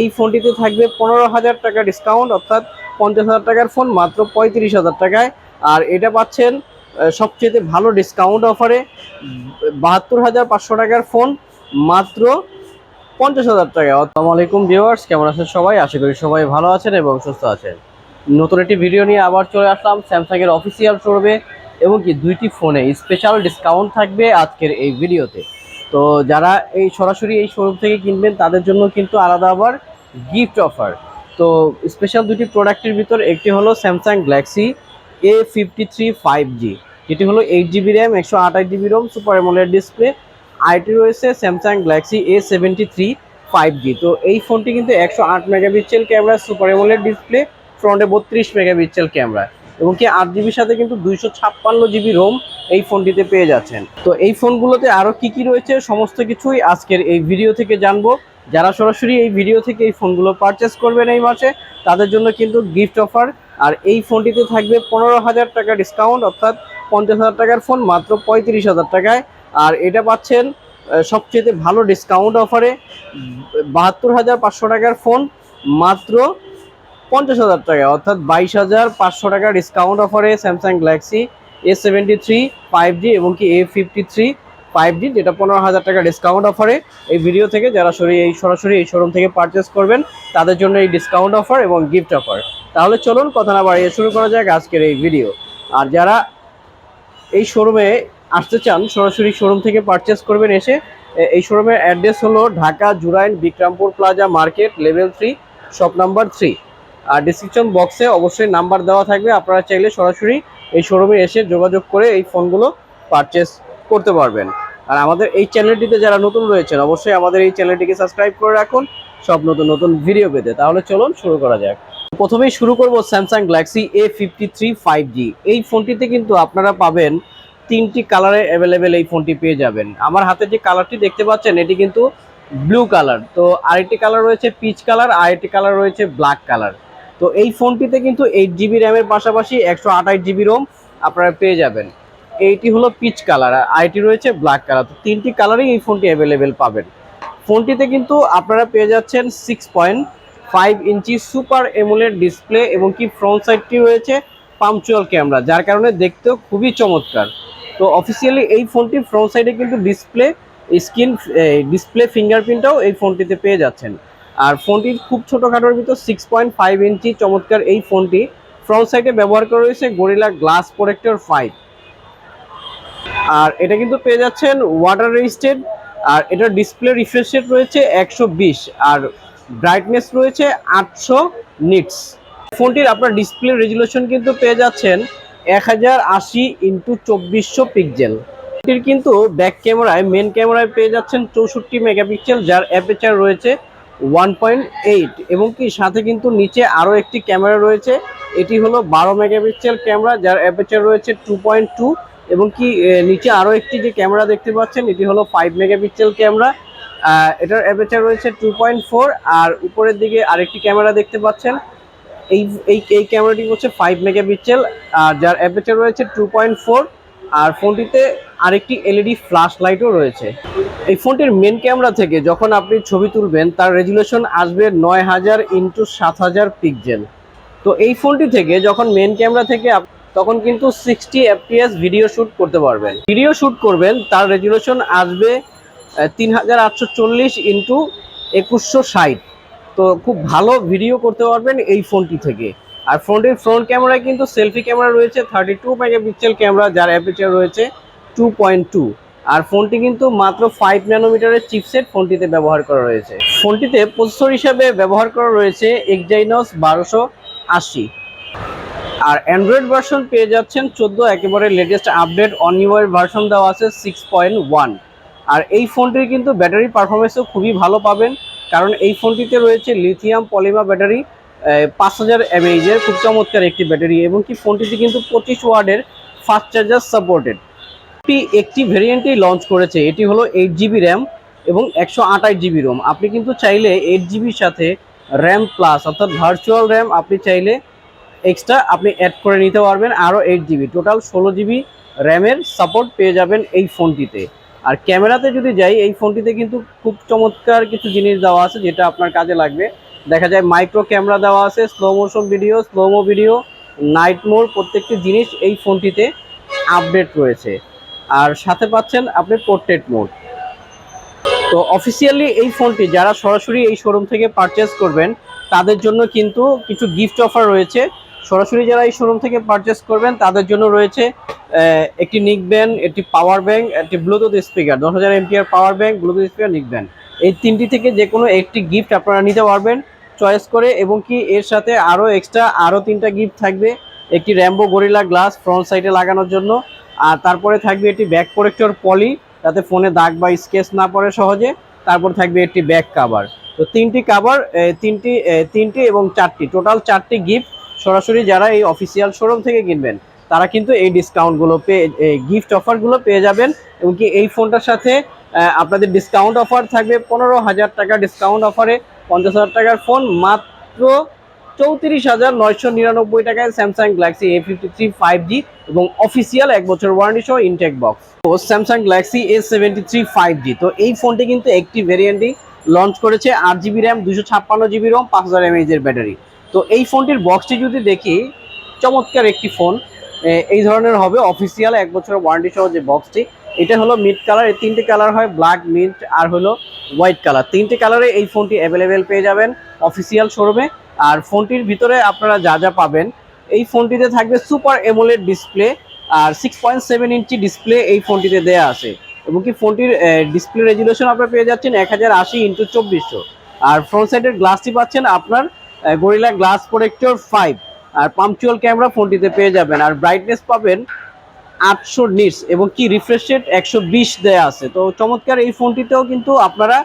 এই ফোনটিতে থাকবে পনেরো হাজার টাকা ডিসকাউন্ট অর্থাৎ পঞ্চাশ হাজার টাকার ফোন মাত্র পঁয়ত্রিশ হাজার টাকায়। আর এটা পাচ্ছেন সবচেয়ে ভালো ডিসকাউন্ট অফারে বাহাত্তর হাজার পাঁচশো টাকার ফোন মাত্র পঞ্চাশ হাজার টাকা। আসসালামু আলাইকুম ভিউয়ার্স কেমন আছেন সবাই? আশা করি সবাই ভালো আছেন এবং সুস্থ আছেন। নতুন একটি ভিডিও নিয়ে আবার চলে আসলাম স্যামসাংয়ের অফিসিয়াল শোরুমে এবং কি দুইটি ফোনে স্পেশাল ডিসকাউন্ট থাকবে আজকের এই ভিডিওতে তো যারা এই সরাসরি এই শোরুম থেকে কিনবেন, তাদের জন্য কিন্তু আলাদা আবার গিফট অফার তো স্পেশাল দুটি প্রোডাক্টের ভিতর একটি হলো Samsung Galaxy A fifty three five G যেটি হলো এইট জিবি র্যাম একশো আঠাশ GB ROM super AMOLED display IT রয়েছে Samsung Galaxy A seventy three five G তো এই ফোনটি কিন্তু একশো আট megapixel camera super AMOLED display ফ্রন্টে বত্রিশ মেগাপিক্সেল ক্যামেরা এবং কি আট জিবির সাথে কিন্তু দুইশো ছাপ্পান্ন জিবি রোম এই ফোনটিতে পেয়ে যাচ্ছেন। তো এই ফোনগুলোতে আরও কি কি রয়েছে? সমস্ত কিছুই আজকের এই ভিডিও থেকে জানব। যারা সরাসরি এই ভিডিও থেকে এই ফোনগুলো পারচেস করবেন এই মাসে, তাদের জন্য কিন্তু গিফট অফার আর এই ফোনটিতে থাকবে পনেরো হাজার টাকা ডিসকাউন্ট অর্থাৎ পঞ্চাশ হাজার টাকার ফোন মাত্র পঁয়ত্রিশ হাজার টাকায়। আর এটা পাচ্ছেন সবচেয়ে ভালো ডিসকাউন্ট অফারে বাহাত্তর হাজার পাঁচশো টাকার ফোন মাত্র পঞ্চাশ হাজার টাকা, অর্থাৎ বাইশ হাজার পাঁচশো টাকা ডিসকাউন্ট অফারে Samsung Galaxy A seventy three five G এবং কি A fifty three five G যেটা পনেরো হাজার টাকা ডিসকাউন্ট অফারে এই ভিডিও থেকে যারা সরি এই সরাসরি এই শোরুম থেকে পারচেস করবেন, তাদের জন্য এই ডিসকাউন্ট অফার এবং গিফট অফার তাহলে চলুন কথা না বাড়িয়ে শুরু করা যাক আজকের এই ভিডিও আর যারা এই শোরুমে আসতে চান, সরাসরি শোরুম থেকে পারচেস করবেন এসে এই শোরুমের অ্যাড্রেস হলো Dhaka, Jurain, Bikrampur plaza market level three shop number three আর ডিসক্রিপশন বক্সে অবশ্যই নাম্বার দেওয়া থাকবে। আপনারা চাইলে সরাসরি এই শোরুমে এসে যোগাযোগ করে এই ফোনগুলো পারচেস করতে পারবেন। আর আমাদের এই চ্যানেলটিতে যারা নতুন রয়েছেন, অবশ্যই আমাদের এই চ্যানেলটিকে সাবস্ক্রাইব করে রাখুন। সব নতুন নতুন ভিডিও পেতে। তাহলে চলুন শুরু করা যাক। প্রথমেই শুরু করব Samsung Galaxy A fifty three five G এই ফোনটিতে কিন্তু আপনারা পাবেন তিনটি কালারে অ্যাভেলেবেল এই ফোনটি পেয়ে যাবেন। আমার হাতে যে কালারটি দেখতে পাচ্ছেন, এটি কিন্তু ব্লু কালার তো আরেকটি কালার রয়েছে পিচ কালার আরেকটি কালার রয়েছে ব্ল্যাক কালার তো এই ফোনটিতে কিন্তু এইট জিবি র্যামের পাশাপাশি একশো আঠাশ জিবি রোম আপনারা পেয়ে যাবেন। এইটি হলো পিচ কালার আর আইটি রয়েছে ব্ল্যাক কালার তো তিনটি কালারেই এই ফোনটি অ্যাভেলেবেল পাবেন। ফোনটিতে কিন্তু আপনারা পেয়ে যাচ্ছেন six point five inch super AMOLED display এবং কি ফ্রন্ট সাইডটি রয়েছে পামচুয়াল ক্যামেরা যার কারণে দেখতেও খুবই চমৎকার। তো অফিসিয়ালি এই ফোনটি ফ্রন্ট সাইডে কিন্তু ডিসপ্লে স্ক্রিন ডিসপ্লে ফিঙ্গারপ্রিন্টটাও এই ফোনটিতে পেয়ে যাচ্ছেন। আর ফোনটির খুব ছোটোখাটোর ভিতর সিক্স পয়েন্ট ফাইভ ইঞ্চি চমৎকার এই ফোনটি। ফ্রন্ট সাইডে ব্যবহার করা রয়েছে গরিলা গ্লাস প্রোটেক্টর ফাইভ আর এটা কিন্তু পেয়ে যাচ্ছেন ওয়াটার রেজিস্টেড আর এটার ডিসপ্লে রিফ্রেশ রেট রয়েছে একশো বিশ, আর ব্রাইটনেস রয়েছে আটশো নিটস ফোনটির আপনার ডিসপ্লে রেজুলেশন কিন্তু পেয়ে যাচ্ছেন এক হাজার আশি ইন্টু চব্বিশশো পিক্সেল এটির কিন্তু ব্যাক ক্যামেরায় মেন ক্যামেরায় পেয়ে যাচ্ছেন চৌষট্টি মেগাপিক্সেল যার অ্যাপেচার রয়েছে ওয়ান পয়েন্ট এইট এবং কি সাথে কিন্তু নিচে আরও একটি ক্যামেরা রয়েছে। এটি হলো বারো মেগাপিক্সেল ক্যামেরা, যার অ্যাপেচার রয়েছে টু পয়েন্ট টু এবং কি নিচে আরও একটি যে ক্যামেরা দেখতে পাচ্ছেন, এটি হলো ফাইভ মেগাপিক্সেল ক্যামেরা। এটার অ্যাপেচার রয়েছে টু পয়েন্ট ফোর আর উপরের দিকে আরেকটি ক্যামেরা দেখতে পাচ্ছেন। এই এই ক্যামেরাটি হচ্ছে ফাইভ মেগাপিক্সেল, আর যার অ্যাপেচার রয়েছে টু পয়েন্ট ফোর আর ফোনটিতে আরেকটি এলইডি ফ্ল্যাশ লাইটও রয়েছে। এই ফোনটির মেন ক্যামেরা থেকে যখন আপনি ছবি তুলবেন, তার রেজুলেশন আসবে নয় হাজার ইন্টু সাত হাজার পিক্সেল তো এই ফোনটি থেকে যখন মেন ক্যামেরা থেকে তখন কিন্তু সিক্সটি এফপিএস ভিডিও শ্যুট করতে পারবেন। ভিডিও শ্যুট করবেন, তার রেজুলেশন আসবে তিন হাজার আটশো চল্লিশ ইন্টু একুশশো ষাট। তো খুব ভালো ভিডিও করতে পারবেন এই ফোনটি থেকে। আর ফোনটির ফ্রন্ট ক্যামেরায় কিন্তু সেলফি ক্যামেরা রয়েছে থার্টি টু মেগাপিক্সেল ক্যামেরা যার অ্যাপেচার রয়েছে টু পয়েন্ট টু আর ফোনটি কিন্তু মাত্র ফাইভ ন্যানোমিটারের চিপসেট ফোনটিতে ব্যবহার করা রয়েছে। ফোনটিতে প্রসেসর হিসাবে ব্যবহার করা রয়েছে এক্সাইনস বারোশো আশি। আর অ্যান্ড্রয়েড ভার্সন পেয়ে যাচ্ছেন চোদ্দ একেবারে latest update on UR version দেওয়া আছে সিক্স পয়েন্ট ওয়ান আর এই ফোনটির কিন্তু ব্যাটারি পারফরমেন্সও খুবই ভালো পাবেন, কারণ এই ফোনটিতে রয়েছে লিথিয়াম পলিমা ব্যাটারি পাঁচ হাজার এমএইচের খুব চমৎকার একটি ব্যাটারি, এবং কি ফোনটিতে কিন্তু পঁচিশ ওয়ার্ডের ফাস্ট চার্জার সাপোর্টেড একটি একটি ভেরিয়েন্টেই লঞ্চ করেছে। এটি হলো এইট জিবি র্যাম এবং একশো আঠাশ জিবি রোম আপনি কিন্তু চাইলে এইট জিবির সাথে র্যাম প্লাস অর্থাৎ ভার্চুয়াল র্যাম আপনি চাইলে এক্সট্রা আপনি অ্যাড করে নিতে পারবেন, আরও এইট জিবি টোটাল ষোলো জিবি র্যামের সাপোর্ট পেয়ে যাবেন এই ফোনটিতে আর ক্যামেরাতে যদি যাই, এই ফোনটিতে কিন্তু খুব চমৎকার কিছু জিনিস দেওয়া আছে যেটা আপনার কাজে লাগবে। দেখা যায় মাইক্রো ক্যামেরা দেওয়া আছে slow motion video slomo video night mode প্রত্যেকটি জিনিস এই ফোনটিতে আপডেট রয়েছে। আর সাথে পাচ্ছেন আপনি পোর্ট্রেট মোড তো অফিসিয়ালি এই ফোনটি যারা সরাসরি এই শোরুম থেকে পারচেস করবেন, তাদের জন্য কিন্তু কিছু গিফট অফার রয়েছে। সরাসরি যারা এই শোরুম থেকে পারচেস করবেন, তাদের জন্য রয়েছে একটি নিক ব্যান্ড একটি পাওয়ার ব্যাংক একটি ব্লুটুথ স্পিকার দশ হাজার MPR power bank bluetooth speaker neck band এই তিনটি থেকে যে কোনো একটি গিফট আপনারা নিতে পারবেন চয়েস করে এবং কি এর সাথে আরও এক্সট্রা আরও তিনটা গিফট থাকবে। একটি র্যাম্বো গরিলা গ্লাস ফ্রন্ট সাইডে লাগানোর জন্য। আর তারপরে থাকবে একটি ব্যাক প্রোটেক্টর পলি যাতে ফোনে দাগ বা স্কেচ না পড়ে সহজে। তারপর থাকবে একটি ব্যাক কাভার তো তিনটি কাভার তিনটি তিনটি এবং চারটি। টোটাল চারটি গিফট সরাসরি যারা এই অফিসিয়াল শোরুম থেকে কিনবেন, তারা কিন্তু এই ডিসকাউন্টগুলো পেয়ে গিফট অফারগুলো পেয়ে যাবেন। এবং কি এই ফোনটার সাথে আপনাদের ডিসকাউন্ট অফার থাকবে পনেরো হাজার টাকা ডিসকাউন্ট অফারে পঞ্চাশ হাজার টাকার ফোন মাত্র চৌত্রিশ হাজার নয়শো নিরানব্বই টাকায় Samsung Galaxy A fifty three five G এবং অফিসিয়াল এক বছর ওয়ারেন্টি সহ ইনটেক বক্স তো Samsung Galaxy A seventy three five G তো এই ফোনটি কিন্তু একটি ভেরিয়েন্টই লঞ্চ করেছে আট জিবি র্যাম দুশো ছাপ্পান্ন জিবি রোম পাঁচ হাজার এমএইচ এর ব্যাটারি তো এই ফোনটির বক্সটি যদি দেখি, চমৎকার একটি ফোন এই ধরনের হবে অফিসিয়াল এক বছরের ওয়ারেন্টি সহ যে বক্সটি এটা হলো মিড কালার এই তিনটে কালার হয় ব্ল্যাক মিন্ট আর হলো হোয়াইট কালার তিনটে কালারে এই ফোনটি অ্যাভেলেবেল পেয়ে যাবেন অফিসিয়াল শোরুমে আর ফোনটির ভিতরে আপনারা যা যা পাবেন, এই ফোনটিতে থাকবে সুপার এমোলেড ডিসপ্লে আর six point seven inch display এই ফোনটিতে দেয়া আছে। এবং কি ফোনটির ডিসপ্লে রেজুলেশন আপনারা পেয়ে যাচ্ছেন এক হাজার আশি ইন্টু চব্বিশশো। আর ফ্রন্ট সাইডের গ্লাসটি পাচ্ছেন আপনার গরিলা গ্লাস প্রোটেক্টর ফাইভ আর পাম্পচুয়াল ক্যামেরা ফোনটিতে পেয়ে যাবেন। আর ব্রাইটনেস পাবেন আটশো নিটস এবং কি রিফ্রেশ রেট একশো বিশ দেয়া আছে। তো চমৎকার, এই ফোনটিতেও কিন্তু আপনারা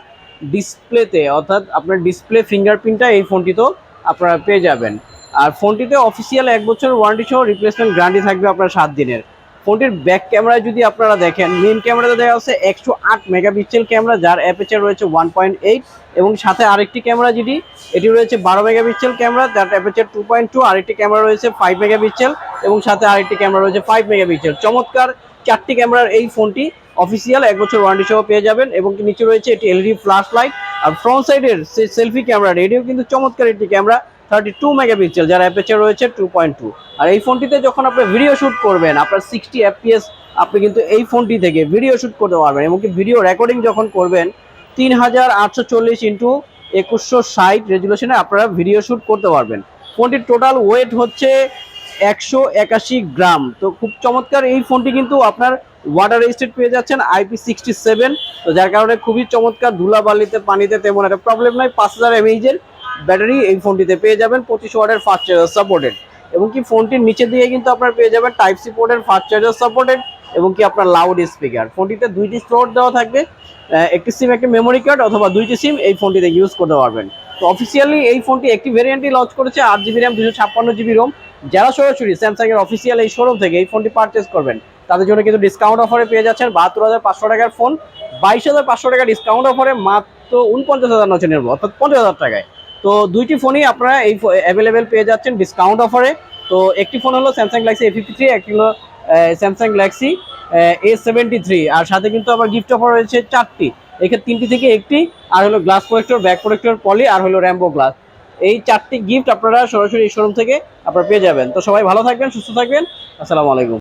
ডিসপ্লেতে অর্থাৎ আপনার ডিসপ্লে ফিঙ্গারপ্রিন্টটা এই ফোনটিতেও আপনারা পেয়ে যাবেন। আর ফোনটিতে অফিসিয়াল এক বছর ওয়ারেন্টি সহ রিপ্লেসমেন্ট গ্যারান্টি থাকবে আপনার সাত দিনের। ফোনটির ব্যাক ক্যামেরায় যদি আপনারা দেখেন মেন ক্যামেরাতে দেওয়া আছে একশো আট মেগাপিক্সেল ক্যামেরা যার অ্যাপেচার রয়েছে ওয়ান পয়েন্ট এইট এবং সাথে আরেকটি ক্যামেরা যেটি, এটি রয়েছে বারো মেগাপিক্সেল ক্যামেরা যার অ্যাপেচার টু পয়েন্ট টু আরেকটি ক্যামেরা রয়েছে ফাইভ মেগাপিক্সেল এবং সাথে আরেকটি ক্যামেরা রয়েছে ফাইভ মেগাপিক্সেল চমৎকার চারটি ক্যামেরার এই ফোনটি অফিসিয়াল এক বছর ওয়ারেন্টি সহ পেয়ে যাবেন এবং নিচে রয়েছে এটি এলইডি ফ্ল্যাশ লাইট আর ফ্রন্ট সাইডের সেলফি ক্যামেরা এটিও কিন্তু চমৎকার একটি ক্যামেরা থার্টি টু মেগাপিক্সেল যার অ্যাপেচার রয়েছে টু পয়েন্ট টু আর এই ফোনটিতে যখন আপনি ভিডিও শ্যুট করবেন, আপনার সিক্সটি এফপিএস আপনি কিন্তু এই ফোনটি থেকে ভিডিও শ্যুট করতে পারবেন এমনকি ভিডিও রেকর্ডিং যখন করবেন, তিন হাজার আটশো চল্লিশ ইন্টু একুশশো ষাট রেজুলেশনে আপনারা ভিডিও শ্যুট করতে পারবেন। ফোনটির টোটাল ওয়েট হচ্ছে একশো একাশি গ্রাম। তো খুব চমৎকার এই ফোনটি কিন্তু আপনার ওয়াটার রেজিস্টেড পেয়ে যাচ্ছেন আইপি সিক্সটি সেভেন তো যার কারণে খুবই চমৎকার ধুলাবালিতে, পানিতে তেমন একটা প্রবলেম নয় পাঁচ হাজার এমএইচের ব্যাটারি এই ফোনটিতে পেয়ে যাবেন, পঁচিশ ওয়াটের ফাস্ট চার্জার সাপোর্টেড এবং কি ফোনটির নিচে দিয়ে কিন্তু আপনার পেয়ে যাবেন টাইপ সি পোর্টের ফাস্ট চার্জার সাপোর্টেড এবং কি আপনার লাউড স্পিকার ফোনটিতে দুইটি স্লট দেওয়া থাকবে একটি সিম একটি মেমোরি কার্ড অথবা দুইটি সিম এই ফোনটিতে ইউজ করতে পারবেন। তো অফিসিয়ালি এই ফোনটি একটি ভেরিয়েন্টই লঞ্চ করেছে, আট জিবি র্যাম দুশো ছাপ্পান্ন জিবি রোম যারা সরাসরি স্যামসাং এর অফিসিয়াল এই শোরুম থেকে এই ফোনটি পারচেস করবেন, তাদের জন্য কিন্তু ডিসকাউন্ট অফারে পেয়ে যাচ্ছেন বাহাত্তর হাজার পাঁচশো টাকার ফোন বাইশ হাজার পাঁচশো টাকা ডিসকাউন্ট অফারে মাত্র উনপঞ্চাশ হাজার নশো নেব অর্থাৎ পঞ্চাশ হাজার টাকায়। তো দুইটি ফোনই আপনারা এই অ্যাভেলেবেল পেয়ে যাচ্ছেন ডিসকাউন্ট অফারে তো একটি ফোন হলো Samsung Galaxy A fifty three একটি হলো Samsung Galaxy A seventy three আর সাথে কিন্তু আবার গিফট অফার রয়েছে চারটি। এক্ষেত্রে তিনটি থেকে একটি, আর হলো glass protector back protector poly আর হলো র্যাম্বো গ্লাস এই চারটি গিফট আপনারা সরাসরি শোরুম থেকে আপনারা পেয়ে যাবেন। তো সবাই ভালো থাকবেন, সুস্থ থাকবেন। আসসালামু আলাইকুম।